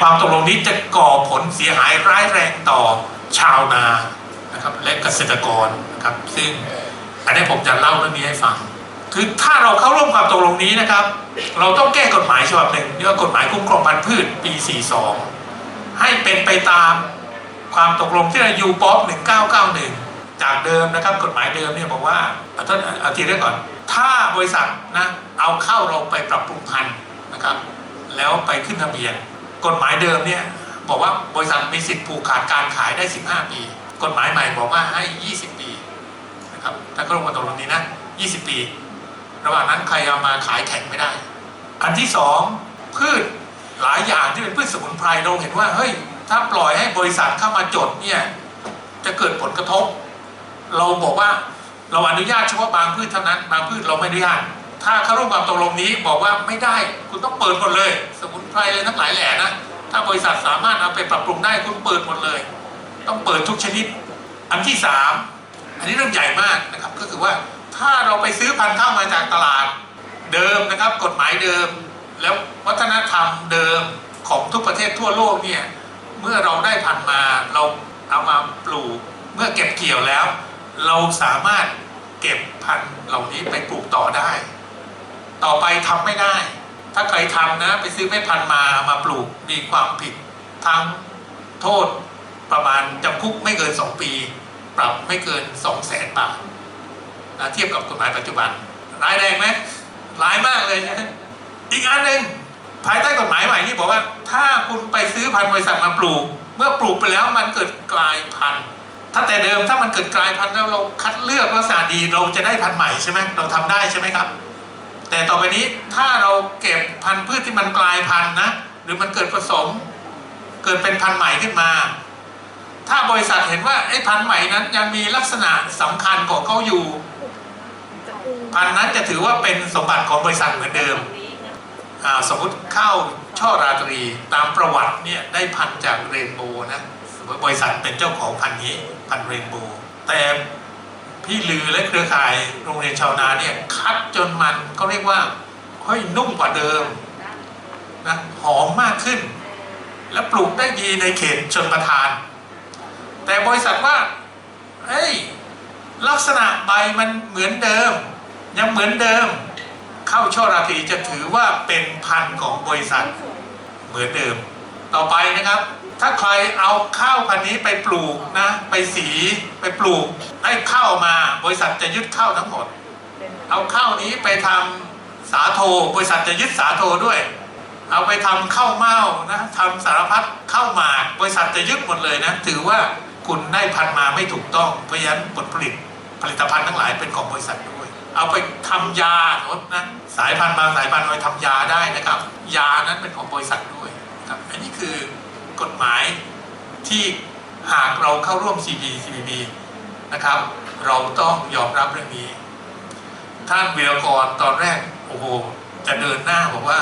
ความตกลงนี้จะก่อผลเสียหายร้ายแรงต่อชาวนานะครับและเกษตรกรนะครับซึ่งอันนี้ผมจะเล่าเรื่องนี้ให้ฟัง คือถ้าเราเข้าร่วมความตกลงนี้นะครับ เราต้องแก้กฎหมายฉบับหนึ่งเรียกว่ากฎหมายคุ้มครองพันธุ์พืชปี 42 ให้เป็นไปตามความตกลงที่เรายูป๊อป1991 จากเดิมนะครับ กฎหมายเดิมเนี่ยบอกว่าเอาท่านเอาทีแรกก่อน ถ้าบริษัทนะเอาเข้าเราไปปรับปรุงพันธุ์นะครับ แล้วไปขึ้นทะเบียน กฎหมายเดิมเนี่ยบอกว่าบริษัทมีสิทธิ์ผูกขาดการขายได้ 15 ปี กฎหมายใหม่บอกว่าให้ 20 ปีนะครับถ้าเขาลงมาตกลงนี้นะ 20 ปี ระหว่างนั้นใครเอามาขายแข่งไม่ได้ อันที่สองพืชหลายอย่างที่เป็นพืชสมุนไพรเราเห็นว่าเฮ้ยถ้าปล่อยให้บริษัทเข้ามาจดเนี่ยจะเกิดผลกระทบ เราบอกว่าเราอนุญาตเฉพาะบางพืชเท่านั้น บางพืชเราไม่อนุญาต ถ้าเข้าร่วมความตกลงนี้บอกว่าไม่ได้คุณต้องเปิดหมดเลย สมุนไพรเลยทั้งหลายแหล่นะถ้าบริษัทสามารถเอาไปปรับปรุงได้คุณเปิดหมดเลย ต้องเปิดทุกชนิด อันที่สามอันนี้เรื่องใหญ่มากนะครับก็คือว่าถ้าเราไปซื้อพันธุ์ข้าวมาจากตลาดเดิมนะครับ กฎหมายเดิม แล้ววัฒนธรรมเดิมของทุกประเทศทั่วโลกเนี่ยเมื่อเราได้พันธุ์มาเราเอามาปลูกเมื่อเก็บเกี่ยวแล้ว เราสามารถเก็บพันธุ์เหล่านี้ไปปลูกต่อได้ ต่อไปทำไม่ได้ ถ้าใครทำนะ ไปซื้อเม็ดพันธุ์มามาปลูกมีความผิด ทั้งโทษประมาณจำคุกไม่เกิน 2 ปี ปรับไม่เกิน 2 0 0แสนบาทนะเทียบกับกฎหมายปัจจุบัน ร้ายแรงไหมร้ายมากเลยนะอีกอันหนึ่งภายใต้กฎหมายใหม่นี่บอกว่า ถ้าคุณไปซื้อพันธุ์บริษัทมาปลูก เมื่อปลูกไปแล้วมันเกิดกลายพันธุ์ถ้าแต่เดิมถ้ามันเกิดกลายพันธุ์แล้วเราคัดเลือกลักษณะดีเราจะได้พันธุ์ใหม่ใช่ไหมเราทำได้ใช่ไหมครับ แต่ต่อไปนี้ถ้าเราเก็บพันธุ์พืชที่มันกลายพันธุ์นะ หรือมันเกิดผสม เกิดเป็นพันธุ์ใหม่ขึ้นมา ถ้าบริษัทเห็นว่าไอ้พันธุ์ใหม่นั้นยังมีลักษณะสำคัญของเขาอยู่ พันธุ์นั้นจะถือว่าเป็นสมบัติของบริษัทเหมือนเดิมสมมติข้าวช่อราตรีตามประวัติเนี่ยได้พันธุ์จากเรนโบว์นะบริษัทเป็นเจ้าของพันธุ์นี้พันธุ์เรนโบว์แต่พี่ลือและเครือข่ายโรงเรียนชาวนาเนี่ยคัดจน มันเขาเรียกว่าเฮ้ยนุ่มกว่าเดิมนะหอมมากขึ้น และปลูกได้ดีในเขตชนประทาน แต่บริษัทว่าเฮ้ยลักษณะใบมันเหมือนเดิม ยังเหมือนเดิม เข้าช่อราตรีจะถือว่าเป็นพันธุ์ของบริษัทเหมือนเดิม ต่อไปนะครับ ถ้าใครเอาข้าวพันธุ์นี้ไปปลูกนะ ไปสีไปปลูกได้ข้าวมา บริษัทจะยึดข้าวทั้งหมด เอาข้าวนี้ไปทำสาโทบริษัทจะยึดสาโทด้วย เอาไปทำข้าวเม่านะทำสารพัดข้าวหมาก บริษัทจะยึดหมดเลยนะถือว่าคุณได้พันมาไม่ถูกต้องเพราะฉะนั้นผลผลิตผลิตภัณฑ์ทั้งหลายเป็นของบริษัทด้วย เอาไปทำยาสมนะสายพันธุ์บางสายพันธุ์เอาไปทำยาได้นะครับ ยานั้นเป็นของบริษัทด้วยครับอันนี้คือกฎหมายที่หากเราเข้าร่วม CPTPP นะครับ เราต้องยอมรับเรื่องนี้ ท่านเวีรกรตอนแรกโอ้โหจะเดินหน้าบอกว่า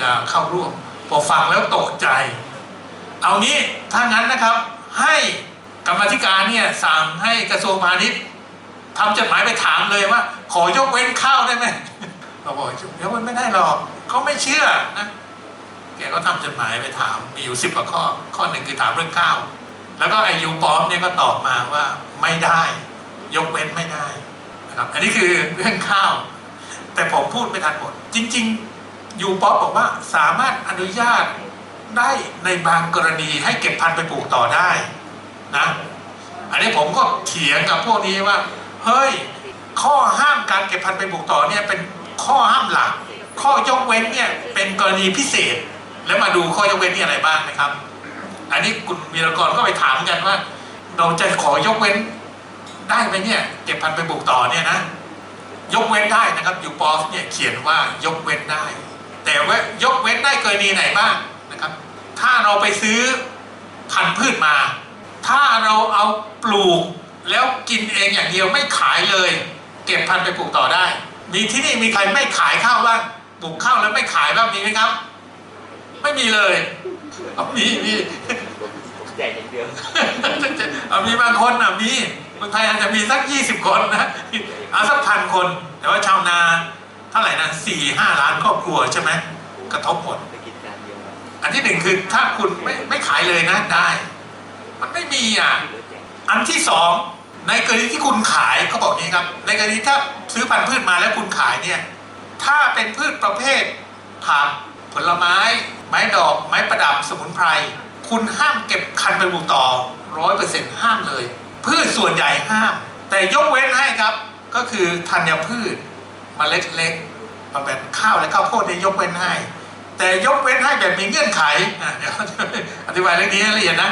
จะเข้าร่วมพอฟังแล้วตกใจ เอางี้ถ้างั้นนะครับ ให้กรรมธิการเนี่ยสั่งให้กระทรวงพาณิชย์ทำจดหมายไปถามเลยว่า ขอยกเว้นข้าวได้ไหมเราบอกยกเว้นไม่ได้หรอกเขาไม่เชื่อนะแกก็ทำจดหมายไปถามมีอยู่สิบกว่าข้อ ข้อหนึ่งคือถามเรื่องข้าว แล้วก็ไอยูปอมเนี่ยก็ตอบมาว่าไม่ได้ ยกเว้นไม่ได้ นะครับ อันนี้คือเรื่องข้าว แต่ผมพูดไม่ทันหมด จริง ๆ ยูป๊อปบอกว่าสามารถอนุญาตได้ในบางกรณีให้เก็บพันธุ์ไปปลูกต่อได้นะ อันนี้ผมก็เถียงกับพวกนี้ว่า เฮ้ย ข้อห้ามการเก็บพันธุ์ไปปลูกต่อเนี่ยเป็นข้อห้ามหลัก ข้อยกเว้นเนี่ยเป็นกรณีพิเศษ แล้วมาดูข้อยกเว้นนี่อะไรบ้างนะครับ อันนี้คุณวีรกรก็ไปถามกันว่า เราจะขอยกเว้น ได้ไหมเนี่ยเก็บพันธุ์ไปปลูกต่อเนี่ยนะยกเว้นได้นะครับยูปอฟเนี่ยเขียนว่ายกเว้นได้ แต่ว่ายกเว้นได้กรณีไหนบ้างนะครับ ถ้าเราไปซื้อพันธุ์พืชมา ถ้าเราเอาปลูกแล้วกินเองอย่างเดียวไม่ขายเลย เก็บพันธุ์ไปปลูกต่อได้ มีที่นี่มีใครไม่ขายข้าวบ้างปลูกข้าวแล้วไม่ขายบ้างมีไหมครับ ไม่มีเลยเอามีมีแจกอย่างเดียวเอามีบางคนอะมีเมืองไทยอาจจะมีสักยี่สิบคนนะเอาสักพันคน แต่ว่าชาวนาเท่าไหร่นะสี่ห้าล้านครอบครัวใช่ไหมกระทบหมดอันที่หนึ่งคือถ้าคุณไม่ไม่ขายเลยนะได้ มันไม่มีอะ อันที่สองในกรณีที่คุณขายเขาบอกนี้ครับ ในกรณีถ้าซื้อพันธุ์พืชมาแล้วคุณขายเนี่ย ถ้าเป็นพืชประเภทผักผลไม้ ไม้ดอก ไม้ประดับสมุนไพร คุณห้ามเก็บคันเป็นปลูกต่อร้อยเปอร์เซ็นต์ห้ามเลย พืชส่วนใหญ่ห้าม แต่ยกเว้นให้ครับ ก็คือธัญพืชมเมล็ดเล็กแบบข้าวและข้าวโพดเนี่ยยกเว้นให้ แต่ยกเว้นให้แบบมีเงื่อนไขอะเดี๋ยวอธิบายเรื่องนี้ให้ละเอียดนะ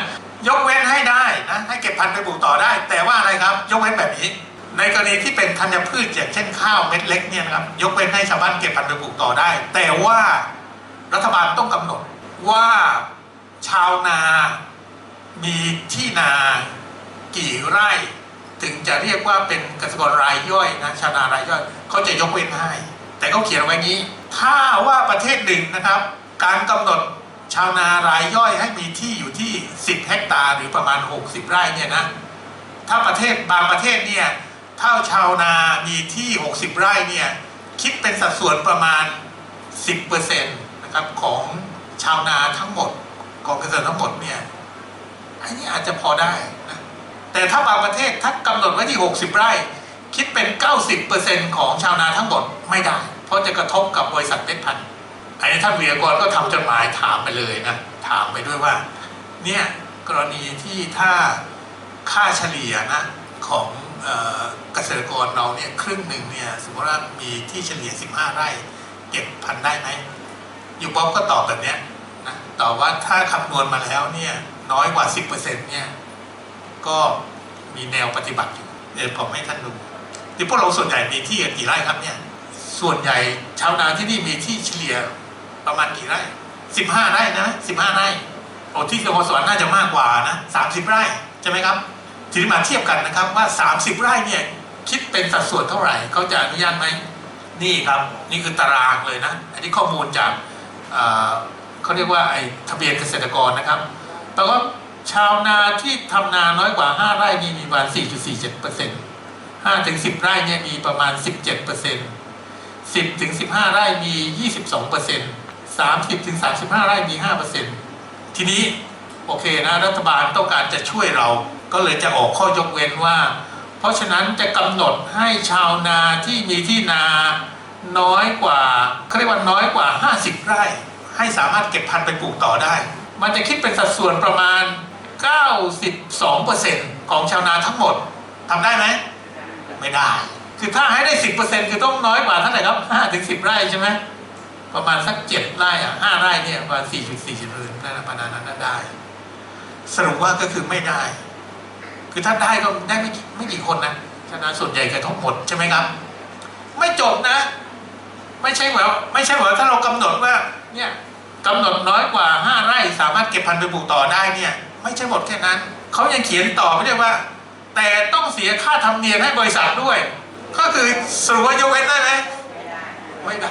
ยกเว้นให้ได้นะให้เก็บพันธุ์ไปปลูกต่อได้ แต่ว่าอะไรครับ ยกเว้นแบบนี้ ในกรณีที่เป็นธัญพืชอย่างเช่นข้าวเม็ดเล็กเนี่ยนะครับยกเว้นให้ชาวบ้านเก็บพันธุ์ไปปลูกต่อได้ แต่ว่ารัฐบาลต้องกำหนดว่าชาวนา มีที่นา กี่ไร่ ถึงจะเรียกว่าเป็นเกษตรกรรายย่อยนะชาวนารายย่อยเขาจะยกเว้นให้ แต่เขาเขียนไว้งี้ ถ้าว่าประเทศหนึ่งนะครับ การกำหนดชาวนารายย่อยให้มีที่อยู่ที่ 10 เฮกตาร์หรือประมาณ 60 ไร่เนี่ยนะถ้าประเทศบางประเทศเนี่ยถ้าชาวนามีที่ 60 ไร่เนี่ยคิดเป็นสัดส่วนประมาณ 10%นะครับของชาวนาทั้งหมดของเกษตรทั้งหมดเนี่ยอันนี้อาจจะพอได้นะ แต่ถ้าบางประเทศถ้ากำหนดไว้ที่ 60 ไร่ คิดเป็น 90%ของชาวนาทั้งหมดไม่ได้ เพราะจะกระทบกับบริษัทเม็ดพันธุ์อันนี้ท่านวิทยากรก็ทำจดหมายถามไปเลยนะ ถามไปด้วยว่า เนี่ยกรณีที่ถ้าค่าเฉลี่ยนะของเกษตรกรเราเนี่ยครึ่งหนึ่งเนี่ยสมมติว่ามีที่เฉลี่ย 15 ไร่เก็บพันได้ไหมอยู่บ๊อบก็ตอบแบบเนี้ยนะตอบว่าถ้าคำนวณมาแล้วเนี่ยน้อยกว่า 10%เนี่ย ก็มีแนวปฏิบัติอยู่เดี๋ยวผมให้ท่านดูที่พวกเราส่วนใหญ่มีที่กี่ไร่ครับเนี่ย ส่วนใหญ่ชาวนาที่นี่มีที่เฉลี่ยประมาณกี่ไร่15ไร่นะ15ไร่โอ้ที่สโมสรน่าจะมากกว่านะ30ไร่ใช่ไหมครับทีนี้มาเทียบกันนะครับว่า30ไร่เนี่ยคิดเป็นสัดส่วนเท่าไหร่เขาจะอนุญาตไหมนี่ครับนี่คือตารางเลยนะ อันนี้ข้อมูลจากเขาเรียกว่าไอ้ทะเบียนเกษตรกรนะครับแปลว่า ชาวนาที่ทำนาน้อยกว่า 5 ไร่นี่มีประมาณ 4.47เอร์เซ็นต์5ถึง10 ไร่เนี่ยมีประมาณ 17เปอร์เซ็นต์10ถึง15 ไร่มี 22เปอร์เซ็นต์30ถึง35 ไร่มี5เปอร์เซ็นต์ทีนี้โอเคนะรัฐบาลต้องการจะช่วยเราก็เลยจะออกข้อยกเว้นว่า เพราะฉะนั้นจะกำหนดให้ชาวนาที่มีที่นาน้อยกว่าเขาเรียกว่าน้อยกว่า 50 ไร่ ให้สามารถเก็บพันธุ์ไปปลูกต่อได้ มันจะคิดเป็นสัดส่วนประมาณ 92%ของชาวนาทั้งหมดทำได้ไหม ไม่ได้ คือถ้าให้ได้ 10%คือต้องน้อยกว่าเท่าไหร่ครับ5ถึง10 ไร่ใช่ไหมประมาณสักเจ็ดไร่อะห้าไร่เนี่ยประมาณสี่จุดสี่จุดเรือนนั่นประมาณนั้นนะได้ สรุปว่าก็คือไม่ได้ คือถ้าได้ก็ได้ไม่ไม่กี่คนนะชนะส่วนใหญ่กระทบหมดใช่ไหมครับ ไม่จบนะ ไม่ใช่แบบไม่ใช่แบบถ้าเรากำหนดว่าเนี่ย กำหนดน้อยกว่าห้าไร่สามารถเก็บพันธุ์ไปปลูกต่อได้เนี่ยไม่ใช่หมดแค่นั้น เขายังเขียนต่อไม่ได้ว่า แต่ต้องเสียค่าธรรมเนียมให้บริษัทด้วย ก็คือสรุปว่ายกเว้นได้ไหมไม่ได้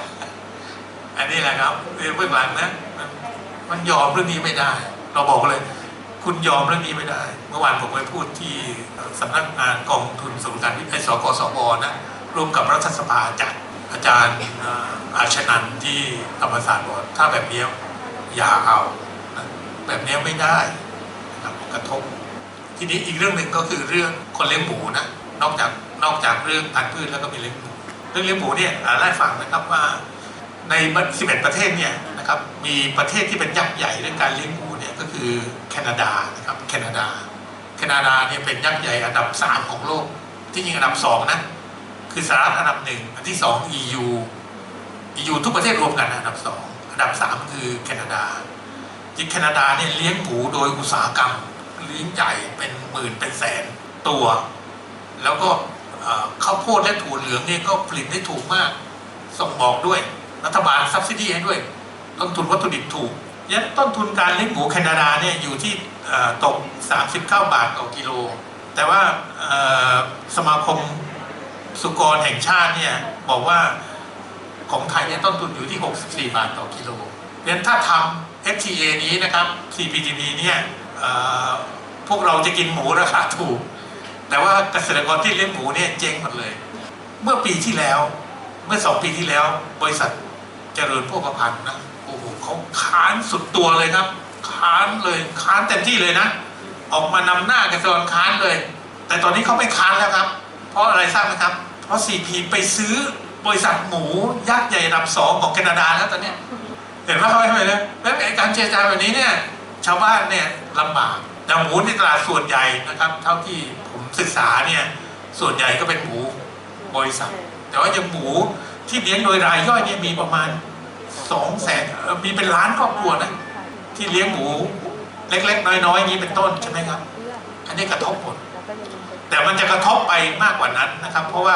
อันนี้แหละครับเบื้องหลังนะมันมันยอมเรื่องนี้ไม่ได้ เราบอกเลย คุณยอมเรื่องนี้ไม่ได้ เมื่อวานผมไปพูดที่สำนักงานกองทุนสมการวิจัยสกสบนะร่วมกับรัฐสภาจัดอาจารย์อาชนันท์ที่ธรรมศาสตร์บอกถ้าแบบนี้ อย่าเอา แบบนี้ไม่ได้นะครับกระทบ ทีนี้อีกเรื่องหนึ่งก็คือเรื่องคนเลี้ยงหมูนะนอกจากนอกจากเรื่องพันธุ์พืชแล้วก็มีเลี้ยงหมูเรื่องเลี้ยงหมูเนี่ยอ่าไล่าฟังนะครับว่าใน 11 ประเทศเนี่ยนะครับมีประเทศที่เป็นยักษ์ใหญ่เรื่องการเลี้ยงหมูเนี่ยก็คือแคนาดานะครับแคนาดาแคนาดาเนี่ยเป็นยักษ์ใหญ่อันดับ 3 ของโลก ที่จริงอันดับ 2 นะ คือสหรัฐอันดับหนึ่งอันที่ 2 EU EU ทุกประเทศรวมกันอันดับ 2 อันดับ3คือแคนาดาจริงแคนาดาเนี่ยเลี้ยงหมูโดยอุตสาหกรรม เลี้ยงใหญ่เป็นหมื่นเป็นแสนตัว แล้วก็เข้าวโพดและถั่วเหลืองเนี่ยก็ผลิตได้ถูกมาก ส่งออกด้วย รัฐบาลซับซิดีให้ด้วย ต้นทุนวัตถุดิบถูกยันต้นทุนการเลี้ยงหมูแคนาดาเนี่ยอยู่ที่ตก 39 บาทต่อกิโล แต่ว่าสมาคมสุกรแห่งชาติเนี่ยบอกว่า ของไทยเนี่ยต้นทุนอยู่ที่ 64 บาทต่อกิโลเพราะนั้นถ้าทำ FTA นี้นะครับ CPTP เนี่ยพวกเราจะกินหมูราคาถูก แต่ว่าเกษตรกรที่เลี้ยงหมูเนี่ยเจ๊งหมดเลย เมื่อปีที่แล้ว เมื่อสองปีที่แล้ว บริษัทเจริญโภคภัณฑ์นะโอ้โหเขาค้านสุดตัวเลยครับ ค้านเลยค้านเต็มที่เลยนะ ออกมานำหน้าเกระทรวงค้านเลย แต่ตอนนี้เขาไม่ค้านแล้วครับ เพราะอะไรทราบไหมครับ เพราะ CP ไปซื้อ บริษัทหมูยักษ์ใหญ่ระดับสองของแคนาดาแล้วตอนนี้เห็นไหมเขาไม่เลยแล้วไอ้การเจรจาแบบนี้เนี่ยชาวบ้านเนี่ยลำบากแต่หมูในตลาดส่วนใหญ่นะครับ เท่าที่ผมศึกษาเนี่ยส่วนใหญ่ก็เป็นหมูบริษัท แต่ว่าอย่างหมูที่เลี้ยงโดยรายย่อยเนี่ยมีประมาณสองแสนมีเป็นล้านครอบครัวนะที่เลี้ยงหมูเล็กๆ น้อยๆอย่างนี้เป็นต้นใช่ไหมครับ อันนี้กระทบหมด แต่มันจะกระทบไปมากกว่านั้นนะครับ เพราะว่า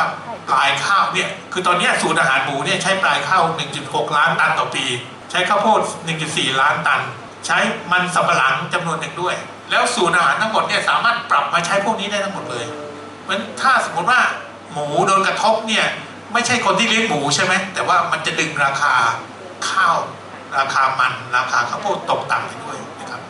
ปลายข้าวเนี่ยคือตอนนี้ยศูนย์อาหารหมูเนี่ยใช้ปลายข้าว 1.6 ล้านตันต่อปี ใช้ข้าวโพด 1.4 ล้านตัน ใช้มันสำปะหลังจำนวนหนึ่งด้วย แล้วศูนย์อาหารทั้งหมดเนี่ยสามารถปรับมาใช้พวกนี้ได้ทั้งหมดเลยเพราะฉะนั้นถ้าสมมติว่าหมูโดนกระทบเนี่ยไม่ใช่คนที่เลี้ยงหมูใช่ไหมแต่ว่ามันจะดึงราคาข้าว ราคามันราคาข้าวโพดตกต่ำไป